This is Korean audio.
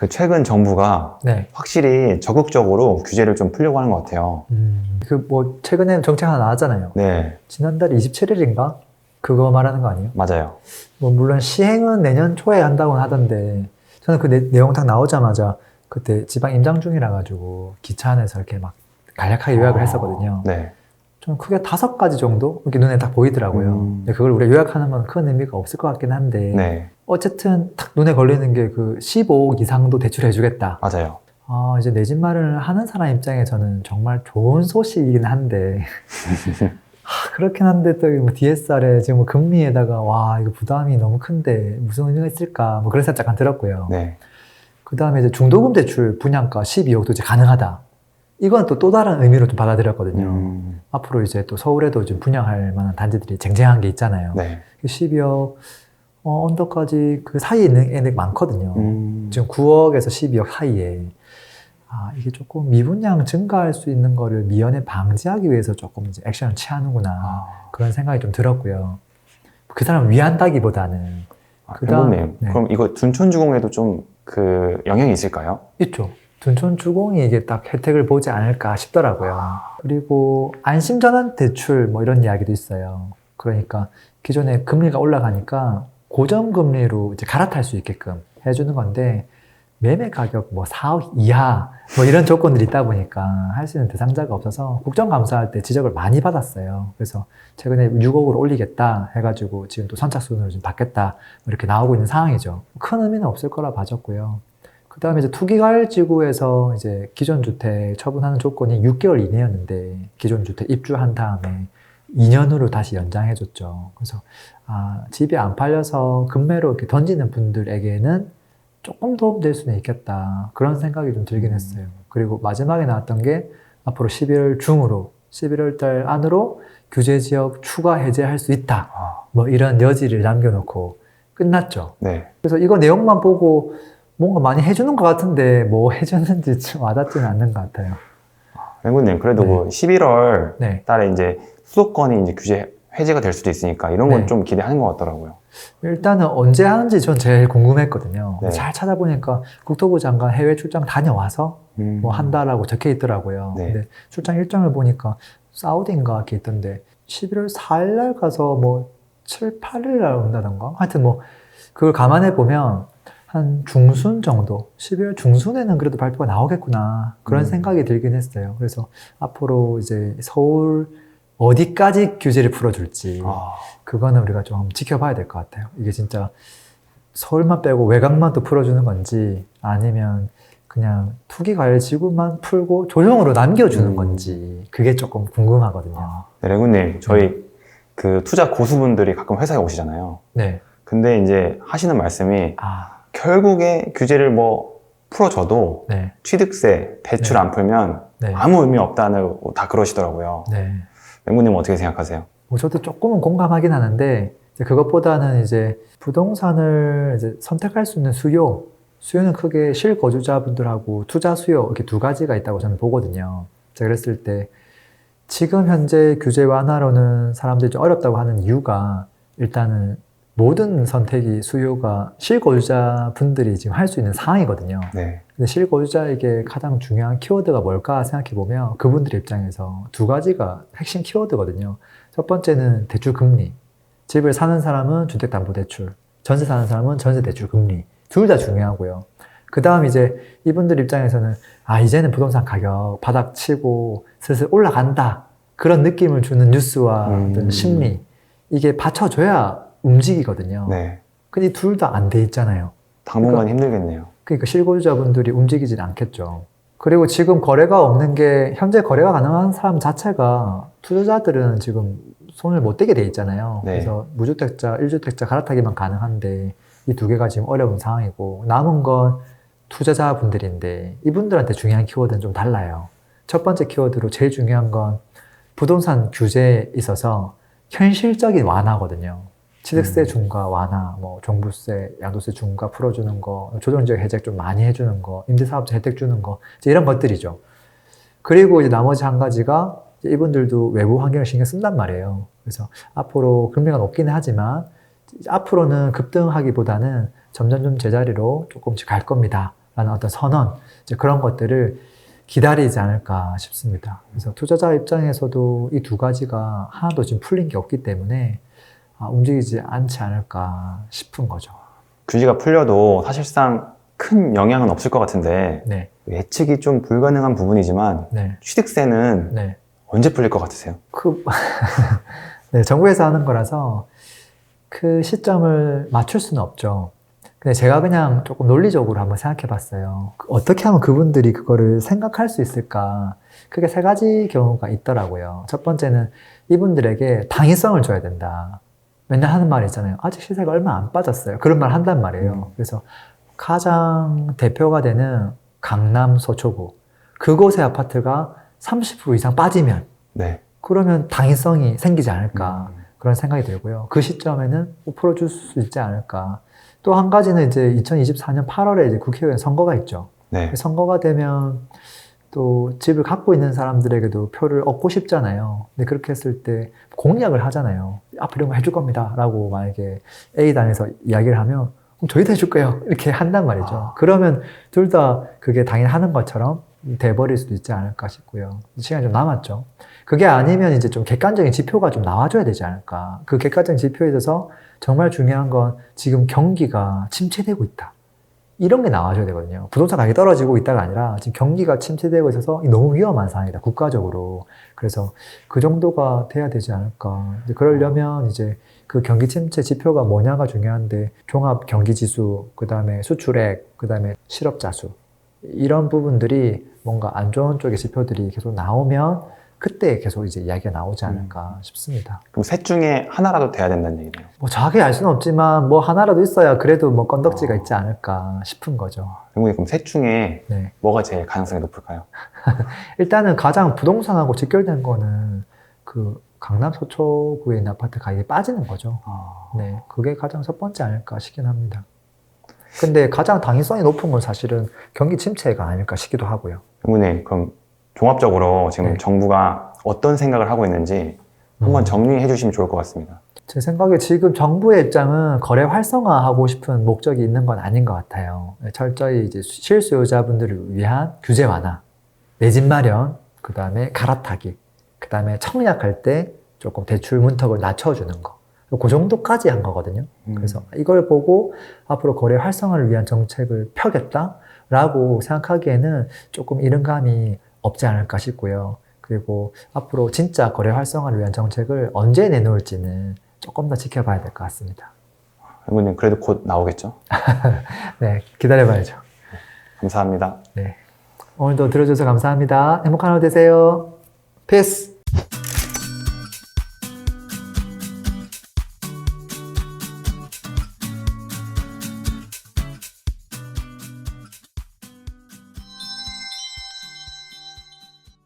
그 최근 정부가 네. 확실히 적극적으로 규제를 좀 풀려고 하는 것 같아요. 음, 그 뭐 최근에 정책 하나 나왔잖아요. 네, 지난달 27일인가? 그거 말하는 거 아니에요? 맞아요. 뭐 물론 시행은 내년 초에 한다고 하던데 저는 그 내, 내용 딱 나오자마자 그때 지방 임장 중이라 가지고 기차 안에서 이렇게 막 간략하게 요약을 아, 했었거든요. 네. 좀 크게 다섯 가지 정도 이렇게 눈에 딱 보이더라고요. 음. 근데 그걸 우리가 요약하는 건 큰 의미가 없을 것 같긴 한데 네, 어쨌든 딱 눈에 걸리는 게 그 15억 이상도 대출해주겠다. 맞아요. 아, 이제 내 집 마련을 하는 사람 입장에서는 정말 좋은 소식이긴 한데, 하, 그렇긴 한데 또 뭐 DSR에 지금 뭐 금리에다가 와, 이거 부담이 너무 큰데 무슨 의미가 있을까? 뭐 그런 생각 잠깐 들었고요. 네, 그 다음에 이제 중도금 대출 분양가 12억도 이제 가능하다. 이건 또 또 다른 의미로 좀 받아들였거든요. 음, 앞으로 이제 또 서울에도 좀 분양할 만한 단지들이 쟁쟁한 게 있잖아요. 네. 그 12억, 어, 언더까지 그 사이에 있는 애들 많거든요. 음, 지금 9억에서 12억 사이에 아 이게 조금 미분양 증가할 수 있는 거를 미연에 방지하기 위해서 조금 이제 액션을 취하는구나 아, 그런 생각이 좀 들었고요. 그 사람 위한다기보다는 아, 그다음- 님 네. 그럼 이거 둔촌주공에도 좀 그 영향이 있을까요? 있죠. 둔촌 주공이 이게 딱 혜택을 보지 않을까 싶더라고요. 그리고 안심전환 대출 뭐 이런 이야기도 있어요. 그러니까 기존에 금리가 올라가니까 고정 금리로 이제 갈아탈 수 있게끔 해주는 건데 매매 가격 뭐 4억 이하 뭐 이런 조건들이 있다 보니까 할 수 있는 대상자가 없어서 국정감사할 때 지적을 많이 받았어요. 그래서 최근에 6억으로 올리겠다 해가지고 지금 또 선착순으로 좀 받겠다 이렇게 나오고 있는 상황이죠. 큰 의미는 없을 거라 봐졌고요. 그 다음에 이제 투기과열지구에서 이제 기존 주택 처분하는 조건이 6개월 이내였는데 기존 주택 입주한 다음에 2년으로 다시 연장해줬죠. 그래서 아, 집이 안 팔려서 금매로 이렇게 던지는 분들에게는 조금 도움될 수는 있겠다. 그런 생각이 좀 들긴 했어요. 그리고 마지막에 나왔던 게 앞으로 11월 중으로 11월 달 안으로 규제 지역 추가 해제할 수 있다. 아, 뭐 이런 여지를 남겨놓고 끝났죠. 네. 그래서 이거 내용만 보고 뭔가 많이 해주는 것 같은데 뭐 해줬는지 좀 와닿지는 않는 것 같아요. 맹구님 그래도 네. 뭐 11월 네. 달에 이제 수도권이 이제 규제 해제가 될 수도 있으니까 이런 건 네. 좀 기대하는 것 같더라고요. 일단은 언제 하는지 전 제일 궁금했거든요. 네. 잘 찾아보니까 국토부 장관 해외 출장 다녀와서 음, 뭐 한다라고 적혀 있더라고요. 네. 근데 출장 일정을 보니까 사우디인가 이렇게 있던데 11월 4일 날 가서 뭐 7, 8일 날 온다던가 하여튼 뭐 그걸 감안해 보면 한 중순 정도 12월 중순에는 그래도 발표가 나오겠구나 그런 음. 생각이 들긴 했어요. 그래서 앞으로 이제 서울 어디까지 규제를 풀어줄지 아, 그거는 우리가 좀 지켜봐야 될 것 같아요. 이게 진짜 서울만 빼고 외곽만 또 풀어주는 건지 아니면 그냥 투기 과열 지구만 풀고 조정으로 남겨주는 음. 건지 그게 조금 궁금하거든요. 네, 레구님 저희 그 투자 고수분들이 가끔 회사에 오시잖아요. 네. 근데 이제 하시는 말씀이 아, 결국에 규제를 뭐 풀어줘도 네. 취득세, 대출 네. 안 풀면 네. 아무 의미 없다는 다 그러시더라고요. 네. 맹구님 어떻게 생각하세요? 뭐 저도 조금은 공감하긴 하는데 이제 그것보다는 이제 부동산을 이제 선택할 수 있는 수요, 수요는 크게 실거주자분들하고 투자 수요 이렇게 두 가지가 있다고 저는 보거든요. 제가 그랬을 때 지금 현재 규제 완화로는 사람들이 좀 어렵다고 하는 이유가 일단은 모든 선택이 수요가 실거주자분들이 지금 할 수 있는 상황이거든요. 네. 근데 실거주자에게 가장 중요한 키워드가 뭘까 생각해 보면 그분들 입장에서 두 가지가 핵심 키워드거든요. 첫 번째는 대출 금리. 집을 사는 사람은 주택담보대출, 전세 사는 사람은 전세 대출 금리. 둘 다 중요하고요. 그 다음 이제 이분들 입장에서는 아 이제는 부동산 가격 바닥 치고 슬슬 올라간다 그런 느낌을 주는 뉴스와 음. 심리 이게 받쳐줘야 움직이거든요. 네. 근데 둘 다 안 돼 있잖아요. 당분간 힘들겠네요. 그러니까 실거주자분들이 움직이질 않겠죠. 그리고 지금 거래가 없는 게 현재 거래가 가능한 사람 자체가 투자자들은 지금 손을 못 대게 돼 있잖아요. 네. 그래서 무주택자, 1주택자 갈아타기만 가능한데 이 두 개가 지금 어려운 상황이고 남은 건 투자자분들인데 이분들한테 중요한 키워드는 좀 달라요. 첫 번째 키워드로 제일 중요한 건 부동산 규제에 있어서 현실적인 완화거든요. 취득세 음. 중과 완화, 뭐 종부세, 양도세 중과 풀어주는 거, 조정적 혜택 좀 많이 해주는 거, 임대사업자 혜택 주는 거, 이제 이런 것들이죠. 그리고 이제 나머지 한 가지가 이분들도 외부 환경을 신경 쓴단 말이에요. 그래서 앞으로 금리가 높기는 하지만 앞으로는 급등하기보다는 점점 좀 제자리로 조금씩 갈 겁니다. 라는 어떤 선언, 이제 그런 것들을 기다리지 않을까 싶습니다. 그래서 투자자 입장에서도 이 두 가지가 하나도 지금 풀린 게 없기 때문에 아, 움직이지 않지 않을까 싶은 거죠. 규제가 풀려도 사실상 큰 영향은 없을 것 같은데 네, 예측이 좀 불가능한 부분이지만 네, 취득세는 네. 언제 풀릴 것 같으세요? 그, 네, 정부에서 하는 거라서 그 시점을 맞출 수는 없죠. 근데 제가 그냥 조금 논리적으로 한번 생각해 봤어요. 어떻게 하면 그분들이 그거를 생각할 수 있을까? 크게 세 가지 경우가 있더라고요. 첫 번째는 이분들에게 당위성을 줘야 된다. 맨날 하는 말이 있잖아요. 아직 시세가 얼마 안 빠졌어요. 그런 말 한단 말이에요. 그래서 가장 대표가 되는 강남 서초구. 그곳의 아파트가 30% 이상 빠지면 네. 그러면 당위성이 생기지 않을까 음. 그런 생각이 들고요. 그 시점에는 뭐 풀어줄 수 있지 않을까. 또 한 가지는 이제 2024년 8월에 이제 국회의원 선거가 있죠. 네. 선거가 되면 또 집을 갖고 있는 사람들에게도 표를 얻고 싶잖아요. 근데 그렇게 했을 때 공약을 하잖아요. 앞으로 이런 거 해줄 겁니다. 라고 만약에 A당에서 이야기를 하면 그럼 저희도 해줄 거예요. 이렇게 한단 말이죠. 아. 그러면 둘 다 그게 당연하는 것처럼 돼버릴 수도 있지 않을까 싶고요. 시간이 좀 남았죠. 그게 아니면 이제 좀 객관적인 지표가 좀 나와줘야 되지 않을까. 그 객관적인 지표에 있어서 정말 중요한 건 지금 경기가 침체되고 있다. 이런 게 나와줘야 되거든요. 부동산 가격이 떨어지고 있다가 아니라 지금 경기가 침체되고 있어서 너무 위험한 상황이다. 국가적으로. 그래서 그 정도가 돼야 되지 않을까. 이제 그러려면 이제 그 경기 침체 지표가 뭐냐가 중요한데 종합 경기 지수, 그 다음에 수출액, 그 다음에 실업자 수. 이런 부분들이 뭔가 안 좋은 쪽의 지표들이 계속 나오면 그때 계속 이제 이야기가 나오지 않을까 싶습니다. 그럼 셋 중에 하나라도 돼야 된다는 얘기네요. 뭐 정확히 알 수는 없지만 뭐 하나라도 있어야 그래도 뭐 건덕지가 있지 않을까 싶은 거죠. 그럼 그럼 셋 중에 네. 뭐가 제일 가능성이 높을까요? 일단은 가장 부동산하고 직결된 거는 그 강남 서초구에 있는 아파트 가격이 빠지는 거죠. 네. 그게 가장 첫 번째 아닐까 싶긴 합니다. 근데 가장 당위성이 높은 건 사실은 경기 침체가 아닐까 싶기도 하고요. 형님 그럼 종합적으로 지금 네. 정부가 어떤 생각을 하고 있는지 한번 음. 정리해 주시면 좋을 것 같습니다. 제 생각에 지금 정부의 입장은 거래 활성화하고 싶은 목적이 있는 건 아닌 것 같아요. 철저히 이제 실수요자분들을 위한 규제 완화, 내 집 마련, 그 다음에 갈아타기, 그 다음에 청약할 때 조금 대출 문턱을 낮춰주는 거. 그 정도까지 한 거거든요. 음. 그래서 이걸 보고 앞으로 거래 활성화를 위한 정책을 펴겠다라고 생각하기에는 조금 이른 감이 없지 않을까 싶고요. 그리고 앞으로 진짜 거래 활성화를 위한 정책을 언제 내놓을지는 조금 더 지켜봐야 될 것 같습니다. 형님 그래도 곧 나오겠죠? 네, 기다려봐야죠. 감사합니다. 네. 오늘도 들어줘서 감사합니다. 행복한 하루 되세요. 피스!